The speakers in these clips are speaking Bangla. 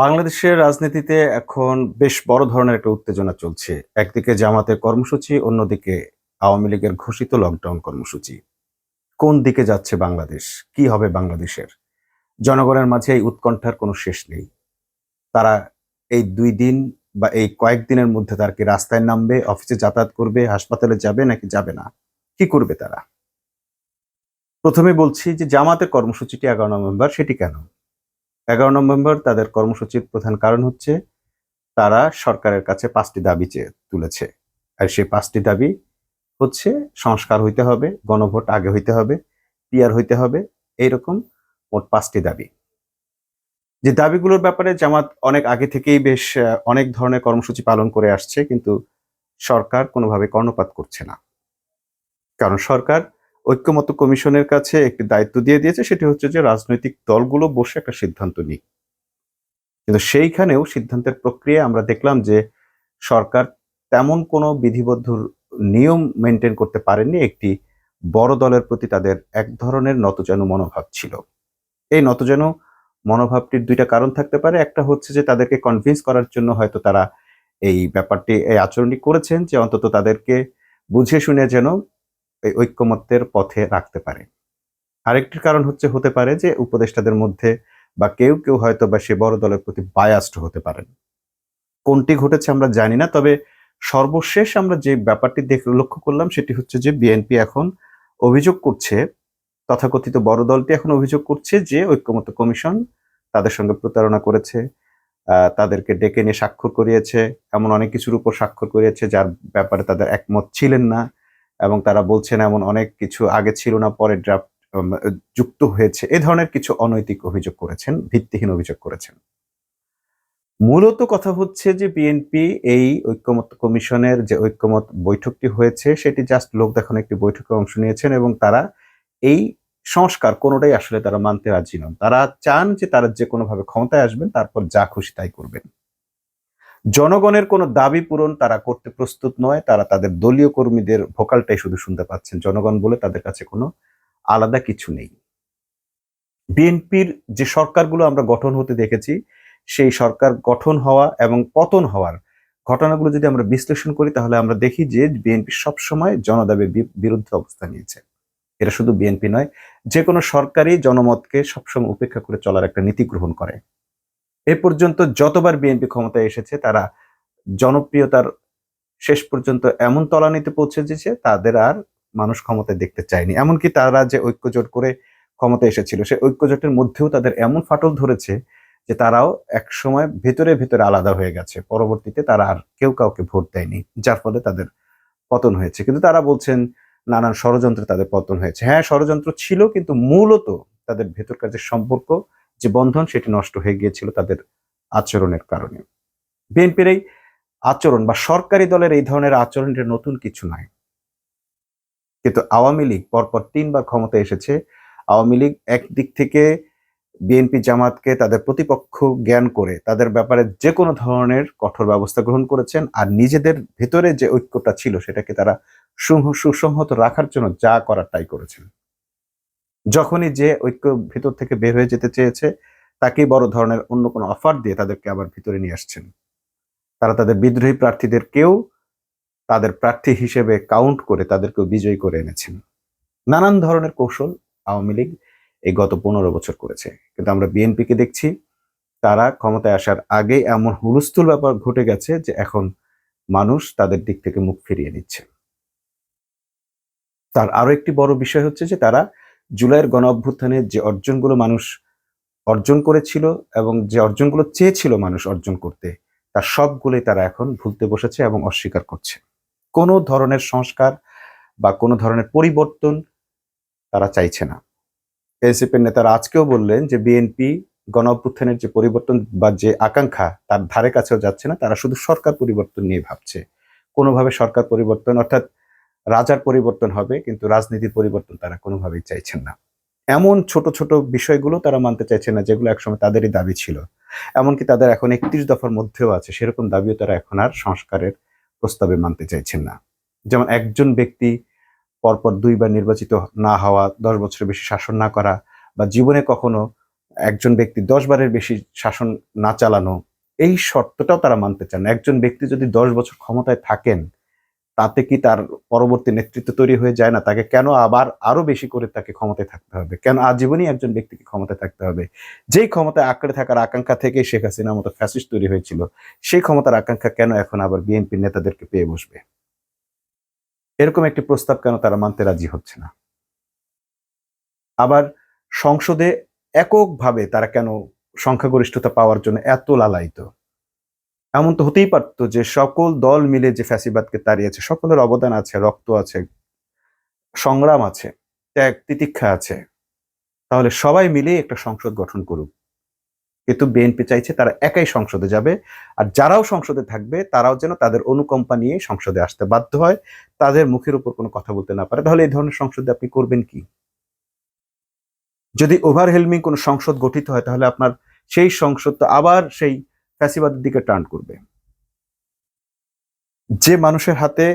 বাংলাদেশের রাজনীতিতে এখন বেশ বড় ধরনের একটা উত্তেজনা চলছে। একদিকে জামাতের কর্মসূচি, অন্যদিকে আওয়ামী লীগের ঘোষিত লকডাউন কর্মসূচি। কোন দিকে যাচ্ছে বাংলাদেশ? কি হবে বাংলাদেশের? জনগণের মাঝে এই উৎকণ্ঠার কোনো শেষ নেই। তারা এই দুই দিন বা এই কয়েকদিনের মধ্যে তার কি রাস্তায় নামবে, অফিসে যাতায়াত করবে, হাসপাতালে যাবে নাকি যাবে না? কি করবে তারা? প্রথমে বলছি যে জামাতের কর্মসূচিটি এগারো নভেম্বর, সেটি কেন? এগারো নভেম্বর তাদের কর্মসূচির প্রধান কারণ হচ্ছে তারা সরকারের কাছে পাঁচটি দাবি চেয়ে তুলেছে। আর সেই পাঁচটি দাবি হচ্ছে সংস্কার হইতে হবে, গণভোট আগে হইতে হবে, পিয়ার হইতে হবে, এইরকম মোট পাঁচটি দাবি। যে দাবিগুলোর ব্যাপারে জামাত অনেক আগে থেকেই বেশ অনেক ধরনের কর্মসূচি পালন করে আসছে, কিন্তু সরকার কোনোভাবে কর্ণপাত করছে না। কারণ সরকার ঐক্যমত কমিশনের কাছে একটি দায়িত্ব দিয়ে দিয়েছে, সেটি হচ্ছে যে রাজনৈতিক দলগুলো বসে একটা সিদ্ধান্ত নিক। কিন্তু সেইখানেও সিদ্ধান্তের প্রক্রিয়া আমরা দেখলাম যে সরকার তেমন কোনো বিধিবদ্ধ নিয়ম মেনটেন করতে পারেননি, একটি বড় দলের প্রতি তাদের এক ধরনের নতজানু মনোভাব ছিল। এই নতজানু মনোভাবটির দুইটা কারণ থাকতে পারে। একটা হচ্ছে যে তাদেরকে কনভিন্স করার জন্য হয়তো তারা এই ব্যাপারটি, এই আচরণটি করেছেন যে অন্তত তাদেরকে বুঝে শুনে যেন এই ঐক্যমত্যের পথে রাখতে পারে। আরেকটি কারণ হচ্ছে, হতে পারে যে উপদেষ্টাদের মধ্যে বা কেউ কেউ হয়তো বা সে বড় দলের প্রতি বায়াস্ট হতে পারেন। কোনটি ঘটেছে আমরা জানি না, তবে সর্বশেষ আমরা যে ব্যাপারটি দেখ, লক্ষ্য করলাম সেটি হচ্ছে যে বিএনপি এখন অভিযোগ করছে, তথাকথিত বড় দলটি এখন অভিযোগ করছে যে ঐক্যমত্য কমিশন তাদের সঙ্গে প্রতারণা করেছে তাদেরকে ডেকে নিয়ে স্বাক্ষর করিয়েছে, এমন অনেক কিছুর উপর স্বাক্ষর করিয়েছে, যার ব্যাপারে তাদের একমত ছিলেন না। এবং তারা বলছেন এমন অনেক কিছু আগে ছিল না, পরে ড্রাফট যুক্ত হয়েছে। এ ধরনের কিছু অনৈতিক অভিযোগ করেছেন, ভিত্তিহীন অভিযোগ করেছেন। মূলত কথা হচ্ছে যে বিএনপি এই ঐক্যমত কমিশনের যে ঐক্যমত বৈঠকটি হয়েছে, সেটি জাস্ট লোক দেখানো একটি বৈঠকে অংশ নিয়েছেন এবং তারা এই সংস্কার কোনোটাই আসলে তারা মানতে রাজি নন। তারা চান যে তারা যে কোনোভাবে ক্ষমতায় আসবেন, তারপর যা খুশি তাই করবেন। জনগণের কোনো দাবি পূরণ তারা করতে প্রস্তুত নয়, তারা তাদের দলীয় কর্মীদের ভোকালটাই শুধু শুনতে পাচ্ছেন। জনগণ বলে তাদের কাছে কোনো আলাদা কিছু নেই। বিএনপির যে সরকারগুলো আমরা গঠন হতে দেখেছি, সেই সরকার গঠন হওয়া এবং পতন হওয়ার ঘটনাগুলো যদি আমরা বিশ্লেষণ করি, তাহলে আমরা দেখি যে বিএনপি সবসময় জনদাবের বিরুদ্ধে অবস্থান নিয়েছে। এটা শুধু বিএনপি নয় যে কোনো সরকারই জনমতকে সবসময় উপেক্ষা করে চলার একটা নীতি গ্রহণ করে। এ পর্যন্ত যতবার বিএনপি ক্ষমতায় এসেছে, তারা জনপ্রিয়তার শেষ পর্যন্ত এমন তলানিতে পৌঁছেছে তাদের আর মানুষ ক্ষমতায় দেখতে চায়নি। এমনকি তারা যে ঐক্যজোট করে ক্ষমতা এসেছিল সেই ঐক্যজোটের মধ্যেও তাদের এমন ফাটল ধরেছে যে তারাও এক সময় ভেতরে ভেতরে আলাদা হয়ে গেছে। পরবর্তীতে তারা আর কেউ কাউকে ভোট দেয়নি, যার ফলে তাদের পতন হয়েছে। কিন্তু তারা বলছেন, নানান ষড়যন্ত্রে তাদের পতন হয়েছে। হ্যাঁ ষড়যন্ত্র ছিল, কিন্তু মূলত তাদের ভেতরকার যে সম্পর্ক যে বন্ধন সেটি নষ্ট হয়ে গিয়েছিল তাদের আচরণের কারণে। বিএনপির এই আচরণ বা সরকারি দলের এই ধরনের আচরণ নতুন কিছু নয় কিন্তু আওয়ামী লীগ পরপর তিনবার ক্ষমতায় এসেছে। আওয়ামী লীগ একদিক থেকে বিএনপি জামাতকে তাদের প্রতিপক্ষ জ্ঞান করে তাদের ব্যাপারে যে কোনো ধরনের কঠোর ব্যবস্থা গ্রহণ করেছেন আর নিজেদের ভেতরে যে ঐক্যটা ছিল সেটাকে তারা সুহ- সুসংহত রাখার জন্য যা করার তাই করেছেন। যখনই যে ঐক্য ভেতর থেকে বের হয়ে যেতে চেয়েছে, তাকেই বড় ধরনের অন্য কোনো অফার দিয়ে তাদেরকে আবার ভিতরে নিয়ে আসছেন। তারা তাদের বিদ্রোহী প্রার্থীদেরকেও তাদের প্রার্থী হিসেবে কাউন্ট করে তাদেরকেও বিজয়ী করে এনেছেন। নানান ধরনের কৌশল আওয়ামী লীগ এই গত পনেরো বছর করেছে। কিন্তু আমরা বিএনপিকে দেখছি, তারা ক্ষমতায় আসার আগে এমন হুলস্থুল ব্যাপার ঘটে গেছে যে এখন মানুষ তাদের দিক থেকে মুখ ফিরিয়ে নিচ্ছে। তার আরও একটি বড় বিষয় হচ্ছে যে তারা জুলাইয়ের গণ অভ্যুত্থানে যে অর্জনগুলো মানুষ অর্জন করেছিল এবং যে অর্জনগুলো চেয়েছিল মানুষ অর্জন করতে তার সবগুলোই তারা এখন ভুলতে বসেছে এবং অস্বীকার করছে। কোনো ধরনের সংস্কার বা কোনো ধরনের পরিবর্তন তারা চাইছে না। এনসিপির নেতারা আজকেও বললেন যে বিএনপি গণ অভ্যুত্থানের যে পরিবর্তন বা যে আকাঙ্ক্ষা তার ধারে কাছেও যাচ্ছে না, তারা শুধু সরকার পরিবর্তন নিয়ে ভাবছে। কোনোভাবে সরকার পরিবর্তন অর্থাৎ রাজার পরিবর্তন হবে, কিন্তু রাজনীতির পরিবর্তন তারা কোনোভাবেই চাইছেন না। এমন ছোট ছোট বিষয়গুলো তারা মানতে চাইছেন না, যেগুলো একসময় তাদেরই দাবি ছিল। এমনকি তাদের এখন একত্রিশ দফার মধ্যেও আছে, সেরকম দাবিও তারা এখন আর সংস্কারের প্রস্তাবে মানতে চাইছেন না। যেমন একজন ব্যক্তি পরপর দুইবার নির্বাচিত না হওয়া, দশ বছরের বেশি শাসন না করা বা জীবনে কখনো একজন ব্যক্তি দশ বারের বেশি শাসন না চালানো, এই শর্তটাও তারা মানতে চান। একজন ব্যক্তি যদি দশ বছর ক্ষমতায় থাকেন তাতে কি তার পরবর্তী নেতৃত্ব তৈরি হয়ে যায় না? তাকে কেন আবার আরও বেশি করে তাকে ক্ষমতায় থাকতে হবে? কেন আজীবনই একজন ব্যক্তিকে ক্ষমতায় থাকতে হবে? যেই ক্ষমতায় আঁকড়ে থাকার আকাঙ্ক্ষা থেকে শেখ হাসিনার মতো ফ্যাসিস্ট তৈরি হয়েছিল, সেই ক্ষমতার আকাঙ্ক্ষা কেন এখন আবার বিএনপির নেতাদেরকে পেয়ে বসবে? এরকম একটি প্রস্তাব কেন তারা মানতে রাজি হচ্ছে না? আবার সংসদে এককভাবে তারা কেন সংখ্যাগরিষ্ঠতা পাওয়ার জন্য এত লালায়িত? এমন তো হতেই পারতো যে সকল দল মিলে যে ফ্যাসিবাদকে তাড়িয়েছে, সকলের অবদান আছে, রক্ত আছে, সংগ্রাম আছে, ত্যাগ, তিতিক্ষা আছে, তাহলে সবাই মিলে একটা সংসদ গঠন করুক। কিন্তু বিএনপি চাইছে তারা একাই সংসদে যাবে, আর যারাও সংসদে থাকবে, তারাও যেন তাদের অনুকম্পা নিয়ে সংসদে আসতে বাধ্য হয়, তাদের মুখের উপর কোনো কথা বলতে না পারে। তাহলে এই ধরনের সংসদে আপনি করবেন কি? যদি ওভারহেলমিং কোনো সংসদ গঠিত হয়, তাহলে আপনার সেই সংসদ তো আবার সেই ফ্যাসিবাদের দিকে টার্ন করবে। যে মানুষের হাতে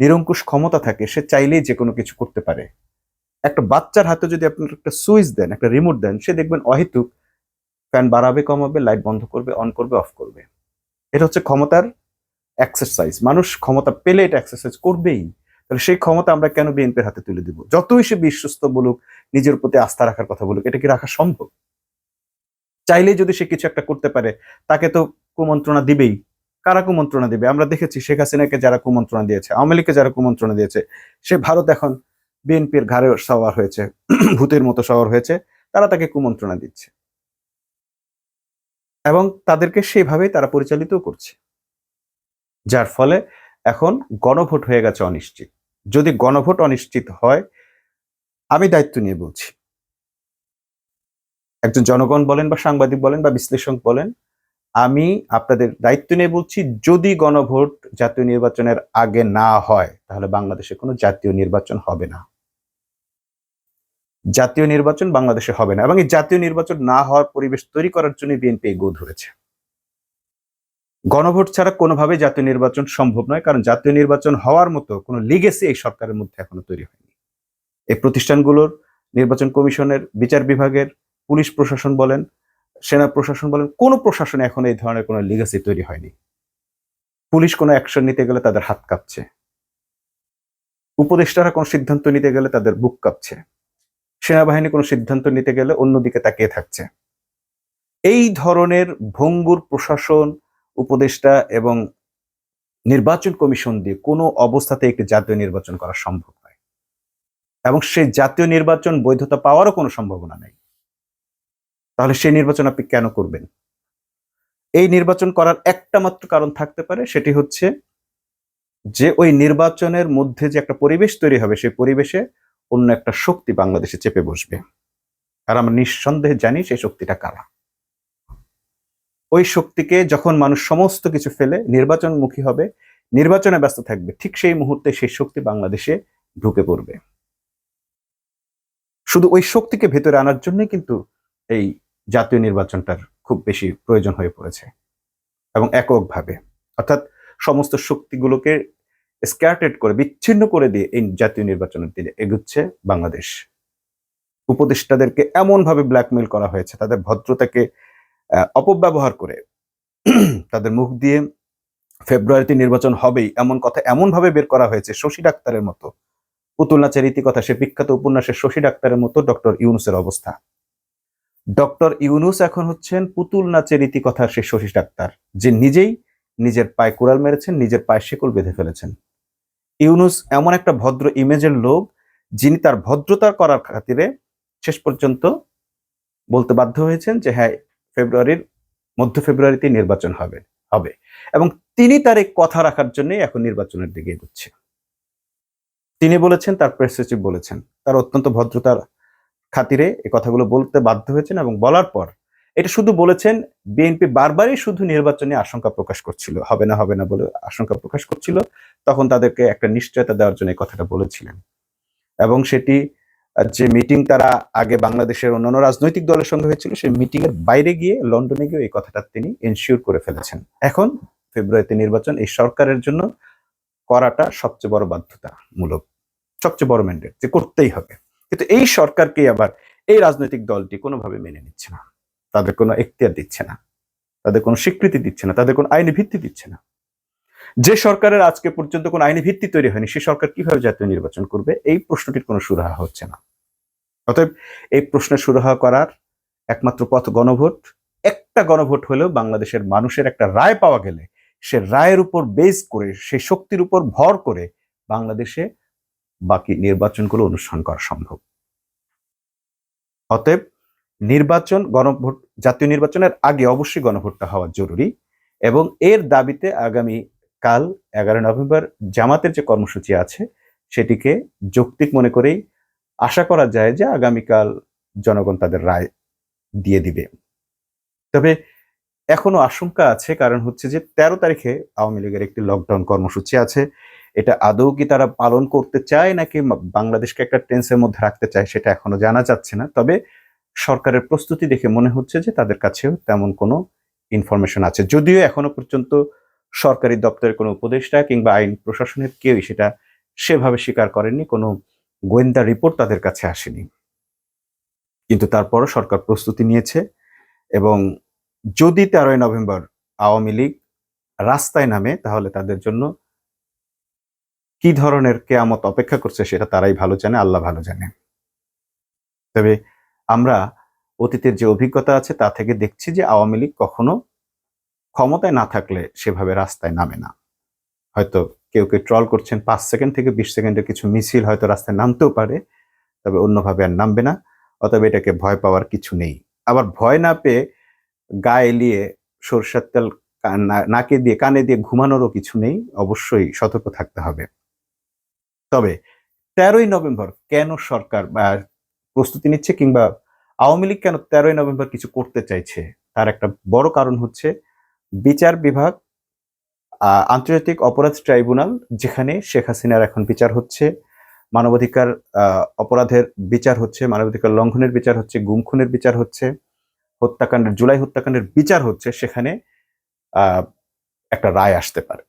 নিরঙ্কুশ ক্ষমতা থাকে, সে চাইলেই যে কোনো কিছু করতে পারে। একটা বাচ্চার হাতে যদি আপনার একটা সুইচ দেন, একটা রিমোট দেন, সে দেখবেন অহেতুক ফ্যান বাড়াবে, কমাবে লাইট বন্ধ করবে অন করবে অফ করবে। এটা হচ্ছে ক্ষমতার এক্সারসাইজ মানুষ ক্ষমতা পেলে এটা এক্সারসাইজ করবেই। তাহলে সেই ক্ষমতা আমরা কেন বিএনপির হাতে তুলে দিব? যতই সে বিশ্বস্ত বলুক, নিজের প্রতি আস্থা রাখার কথা বলুক, এটা কি রাখা সম্ভব? চাইলেই যদি সে কিছু একটা করতে পারে, তাকে তো কুমন্ত্রণা দিবেই। কারা কুমন্ত্রণা দিবে? আমরা দেখেছি শেখ হাসিনাকে যারা কুমন্ত্রণা দিয়েছে, আওয়ামী লীগকে যারা কুমন্ত্রণা দিয়েছে, সে ভারত এখন বিএনপির ঘাড়ে সওয়ার হয়েছে, ভূতের মতো সওয়ার হয়েছে, তারা তাকে কুমন্ত্রণা দিচ্ছে। এবং তাদেরকে সেভাবেই তারা পরিচালিত করছে। যার ফলে এখন গণভোট হয়ে গেছে অনিশ্চিত। যদি গণভোট অনিশ্চিত হয়, আমি দায়িত্ব নিয়ে বলছি। একজন জনগণ বলেন বা সাংবাদিক বলেন বা বিশ্লেষক বলেন, আমি আপনাদের দায়িত্ব নিয়ে বলছি, যদি গণভোট জাতীয় নির্বাচনের আগে না হয়, তাহলে বাংলাদেশে কোনো জাতীয় নির্বাচন হবে না। জাতীয় নির্বাচন বাংলাদেশে হবে না এবং এই জাতীয় নির্বাচন না হওয়ার পরিবেশ তৈরি করার জন্য বিএনপি এগো ধরেছে। গণভোট ছাড়া কোনোভাবে জাতীয় নির্বাচন সম্ভব নয়, কারণ জাতীয় নির্বাচন হওয়ার মতো কোনো লিগেসি এই সরকারের মধ্যে এখনও তৈরি হয়নি। এই প্রতিষ্ঠানগুলোর নির্বাচন কমিশনের, বিচার বিভাগের পুলিশ প্রশাসন বলেন, সেনা প্রশাসন বলেন, কোনো প্রশাসনে এখন এই ধরনের কোনো লিগাসি তৈরি হয়নি। পুলিশ কোনো অ্যাকশন নিতে গেলে তাদের হাত কাঁপছে। উপদেষ্টারা কোনো সিদ্ধান্ত নিতে গেলে তাদের বুক কাঁপছে। সেনাবাহিনী কোনো সিদ্ধান্ত নিতে গেলে অন্যদিকে তাকিয়ে থাকছে। এই ধরনের ভঙ্গুর প্রশাসন, উপদেষ্টা এবং নির্বাচন কমিশন দিয়ে কোনো অবস্থাতে একটি জাতীয় নির্বাচন করা সম্ভব নয়। এবং সেই জাতীয় নির্বাচন বৈধতা পাওয়ারও কোনো সম্ভাবনা নেই। তাহলে সেই নির্বাচন আপনি কেন করবেন? এই নির্বাচন করার একটা মাত্র কারণ থাকতে পারে, সেটি হচ্ছে যে ওই নির্বাচনের মধ্যে যে একটা পরিবেশ তৈরি হবে, সেই পরিবেশে অন্য একটা শক্তি বাংলাদেশে চেপে বসবে। আর আমরা নিঃসন্দেহে জানি সেই শক্তিটা কারা। ওই শক্তিকে যখন মানুষ সমস্ত কিছু ফেলে, নির্বাচনমুখী হবে, নির্বাচনে ব্যস্ত থাকবে, ঠিক সেই মুহূর্তে সেই শক্তি বাংলাদেশে ঢুকে পড়বে। শুধু ওই শক্তিকে ভেতরে আনার জন্যই কিন্তু এই জাতীয় নির্বাচনটার খুব বেশি প্রয়োজন হয়ে পড়েছে এবং এককভাবে। অর্থাৎ সমস্ত শক্তিগুলোকে স্ক্যাটেড করে, বিচ্ছিন্ন করে দিয়ে এই জাতীয় নির্বাচনের দিকে এগুচ্ছে বাংলাদেশ। উপদেষ্টাদেরকে এমনভাবে ব্ল্যাকমেল করা হয়েছে, তাদের ভদ্রতাকে অপব্যবহার করে, তাদের মুখ দিয়ে ফেব্রুয়ারিতে নির্বাচন হবেই এমন কথা এমনভাবে বের করা হয়েছে, শশী ডাক্তারের মতো। পুতুল নাচের ইতিকথা সে বিখ্যাত উপন্যাসের শশী ডাক্তারের মতো ডক্টর ইউনুসের অবস্থা। ডক্টর ইউনুস এখন হচ্ছেন পুতুল নাচের ইতিকথার সে শশী ডাক্তার, যে নিজেই নিজের পায়ে কুড়াল মেরেছেন, নিজের পায়ে শেকল বেঁধে ফেলেছেন। ইউনুস এমন একটা ভদ্র ইমেজের লোক, যিনি তার ভদ্রতা করার খাতিরে শেষ পর্যন্ত বলতে বাধ্য হয়েছেন যে হ্যাঁ ফেব্রুয়ারির, মধ্য ফেব্রুয়ারিতে নির্বাচন হবে হবে। এবং তিনি তার এই কথা রাখার জন্য এখন নির্বাচনের দিকে এগোচ্ছে। তিনি বলেছেন, তার প্রেস সচিব বলেছেন, তার অত্যন্ত ভদ্রতার খাতিরে এই কথাগুলো বলতে বাধ্য হয়েছেন এবং বলার পর এটা শুধু বলেছেন, বিএনপি বারবারই শুধু নির্বাচনে আশঙ্কা প্রকাশ করছিল। হবে না হবে না বলে আশঙ্কা প্রকাশ করছিল, তখন তাদেরকে একটা নিশ্চয়তা দেওয়ার জন্য এই কথাটা বলেছিলেন। এবং সেটি, যে মিটিং তারা আগে বাংলাদেশের অন্যান্য রাজনৈতিক দলের সঙ্গে হয়েছিল, সেই মিটিং এর বাইরে গিয়ে লন্ডনে গিয়ে এই কথাটা তিনি এনশিওর করে ফেলেছেন। এখন ফেব্রুয়ারিতে নির্বাচন এই সরকারের জন্য করাটা সবচেয়ে বড় বাধ্যতামূলক, সবচেয়ে বড় ম্যান্ডেট যে করতেই হবে। কিন্তু এই সরকারকে আবার এই রাজনৈতিক দলটি কোনোভাবে মেনে নিচ্ছে না। তাদের কোনো এখতিয়ার দিচ্ছে না। তাদের কোনো স্বীকৃতি দিচ্ছে না। তাদের কোনো আইনি ভিত্তি দিচ্ছে না। যে সরকারের আজকে পর্যন্ত কোনো আইনি ভিত্তি তৈরি হয়নি, সে সরকার কীভাবে জাতীয় নির্বাচন করবে, এই প্রশ্নটির কোনো সুরাহা হচ্ছে না। অতএব এই প্রশ্নের সুরাহা করার একমাত্র পথ গণভোট। একটা গণভোট হলেও বাংলাদেশের মানুষের একটা রায় পাওয়া গেলে, সে রায়ের উপর বেস করে সেই শক্তির উপর ভর করে বাংলাদেশে বাকি নির্বাচনগুলো অনুষ্ঠান করা সম্ভব। অতএব নির্বাচন গণভোট, জাতীয় নির্বাচনের আগে অবশ্যই গণভোটটা হওয়া জরুরি এবং এর দাবিতে আগামী কাল এগারো নভেম্বর জামাতের যে কর্মসূচি আছে, সেটিকে যৌক্তিক মনে করেই আশা করা যায় যে আগামীকাল জনগণ তাদের রায় দিয়ে দিবে। তবে এখনও আশঙ্কা আছে, কারণ হচ্ছে যে তেরো তারিখে আওয়ামী লীগের একটি লকডাউন কর্মসূচি আছে। এটা আদৌ কি তারা পালন করতে চায় নাকি বাংলাদেশকে একটা টেন্সের মধ্যে রাখতে চায় সেটা এখনও জানা যাচ্ছে না। তবে সরকারের প্রস্তুতি দেখে মনে হচ্ছে যে তাদের কাছেও তেমন কোনো ইনফরমেশন আছে। যদিও এখনও পর্যন্ত সরকারি দপ্তরের কোনো উপদেষ্টা কিংবা আইন প্রশাসনের কেউই সেটা সেভাবে স্বীকার করেননি, কোনো গোয়েন্দা রিপোর্ট তাদের কাছে আসেনি। কিন্তু তারপরও সরকার প্রস্তুতি নিয়েছে এবং যদি তেরোই নভেম্বর আওয়ামী লীগ রাস্তায় নামে তাহলে তাদের জন্য কি ধরনের কেয়ামত অপেক্ষা করছে সেটা তারাই ভালো জানে, আল্লাহ ভালো জানে। তবে আমরা অতীতের যে অভিজ্ঞতা আছে তা থেকে দেখছি যে আওয়ামী লীগ কখনো ক্ষমতায় না থাকলে সেভাবে রাস্তায় নামে না। হয়তো কেউ কেউ ট্রল করছেন পাঁচ সেকেন্ড থেকে বিশ সেকেন্ডের কিছু মিছিল হয়তো রাস্তায় নামতেও পারে, তবে অন্যভাবে আর নামবে না, অতএব এটাকে ভয় পাওয়ার কিছু নেই। আবার ভয় না পেয়ে গায়ে এলিয়ে সরষের তেল নাকে দিয়ে, কানে দিয়ে ঘুমানোরও কিছু নেই, অবশ্যই সতর্ক থাকতে হবে। তবে তেরোই নভেম্বর কেন সরকার প্রস্তুতি নিচ্ছে কিংবা আওয়ামী লীগ কেন তেরোই নভেম্বর কিছু করতে চাইছে? তার একটা বড় কারণ হচ্ছে বিচার বিভাগ আন্তর্জাতিক অপরাধ ট্রাইব্যুনাল, যেখানে শেখ হাসিনার এখন বিচার হচ্ছে, মানবাধিকার অপরাধের বিচার হচ্ছে, মানবাধিকার লঙ্ঘনের বিচার হচ্ছে, গুম খুনের বিচার হচ্ছে, হত্যাকাণ্ডের, জুলাই হত্যাকাণ্ডের বিচার হচ্ছে, সেখানে একটা রায় আসতে পারে।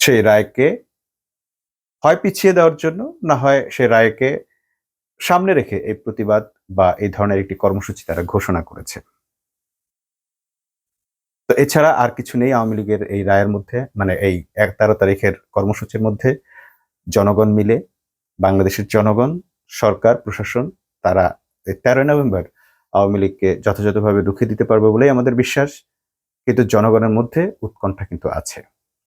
সেই রায়কে হয় পিছিয়ে দেওয়ার জন্য, না হয় সে রায়কে সামনে রেখে এই প্রতিবাদ বা এই ধরনের একটি কর্মসূচি তারা ঘোষণা করেছে। তো এছাড়া আর কিছু নেই, আওয়ামী লীগের এই রায়ের মধ্যে মানে এই এক তেরো তারিখের কর্মসূচির মধ্যে জনগণ মিলে, বাংলাদেশের জনগণ, সরকার, প্রশাসন, তারা তেরোই নভেম্বর আওয়ামী লীগকে যথাযথভাবে রুখে দিতে পারবে বলেই আমাদের বিশ্বাস, কিন্তু জনগণের মধ্যে উৎকণ্ঠা কিন্তু আছে।